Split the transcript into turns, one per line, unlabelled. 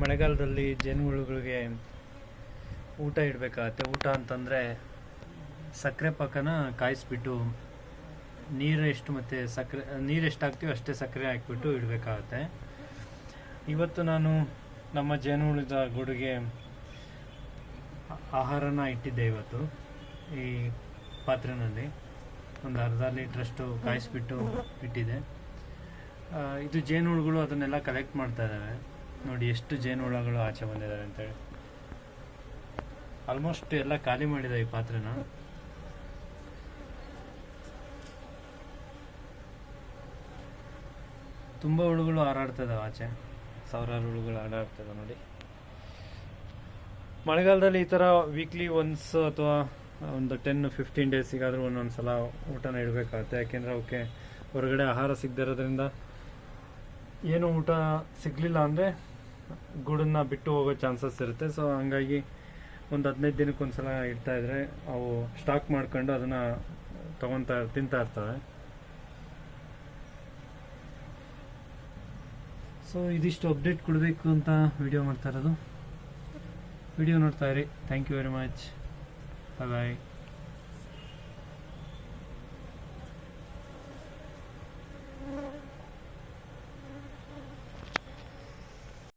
ಮಳೆಗಾಲದಲ್ಲಿ ಜೇನುಹುಳುಗಳಿಗೆ ಊಟ ಇಡಬೇಕಾಗತ್ತೆ. ಊಟ ಅಂತಂದರೆ ಸಕ್ಕರೆ ಪಾಕನ ಕಾಯಿಸ್ಬಿಟ್ಟು ನೀರು ಎಷ್ಟು ಮತ್ತು ಸಕ್ಕರೆ, ನೀರು ಎಷ್ಟು ಹಾಕ್ತೀವಿ ಅಷ್ಟೇ ಸಕ್ಕರೆ ಹಾಕಿಬಿಟ್ಟು ಇಡಬೇಕಾಗತ್ತೆ. ಇವತ್ತು ನಾನು ನಮ್ಮ ಜೇನುಹುಳದ ಗೂಡಿಗೆ ಆಹಾರನ ಇಟ್ಟಿದ್ದೆ ಇವತ್ತು ಈ ಪಾತ್ರೆನಲ್ಲಿ. ಒಂದು ಅರ್ಧ ಲೀಟ್ರಷ್ಟು ಕಾಯಿಸ್ಬಿಟ್ಟು ಇಟ್ಟಿದ್ದೆ. ಇದು ಜೇನುಹುಳುಗಳು ಅದನ್ನೆಲ್ಲ ಕಲೆಕ್ಟ್ ಮಾಡ್ತಾ ಇದ್ದಾವೆ ನೋಡಿ ಎಷ್ಟು ಜೇನುಹುಳಗಳು ಆಚೆ ಬಂದಿದ್ದಾರೆ ಅಂತೇಳಿ. ಆಲ್ಮೋಸ್ಟ್ ಎಲ್ಲ ಖಾಲಿ ಮಾಡಿದೆ ಈ ಪಾತ್ರೆನ. ತುಂಬ ಹುಳುಗಳು ಹಾರಾಡ್ತದಾವೆ ಆಚೆ. ಸಾವಿರಾರು ಹುಳುಗಳು ಹಾರಾಡ್ತದೆ ನೋಡಿ. ಮಳೆಗಾಲದಲ್ಲಿ ಈ ಥರ ವೀಕ್ಲಿ ಒನ್ಸ್ ಅಥವಾ ಒಂದು ಟೆನ್ ಫಿಫ್ಟೀನ್ ಡೇಸಿಗಾದರೂ ಒಂದೊಂದು ಸಲ ಊಟನ ಇಡಬೇಕಾಗುತ್ತೆ. ಯಾಕೆಂದರೆ ಅವಕ್ಕೆ ಹೊರಗಡೆ ಆಹಾರ ಸಿಗದಿರೋದ್ರಿಂದ ಏನು ಊಟ ಸಿಗಲಿಲ್ಲ ಅಂದರೆ ಗೂಡನ್ನ ಬಿಟ್ಟು ಹೋಗೋ ಚಾನ್ಸಸ್ ಇರುತ್ತೆ. ಸೊ ಹಂಗಾಗಿ ಒಂದು ಹದಿನೈದು ದಿನಕ್ಕೆ ಒಂದ್ಸಲ ಇಡ್ತಾ ಇದ್ರೆ ಅವು ಸ್ಟಾಕ್ ಮಾಡ್ಕೊಂಡು ಅದನ್ನು ತಗೊತಾ ತಿಂತಾ ಇರ್ತವೆ. ಸೊ ಇದಿಷ್ಟು ಅಪ್ಡೇಟ್ ಕೊಡಬೇಕು ಅಂತ ವಿಡಿಯೋ ಮಾಡ್ತಾ ಇರೋದು. ವಿಡಿಯೋ ನೋಡ್ತಾ ಇರಿ. Thank you very much bye bye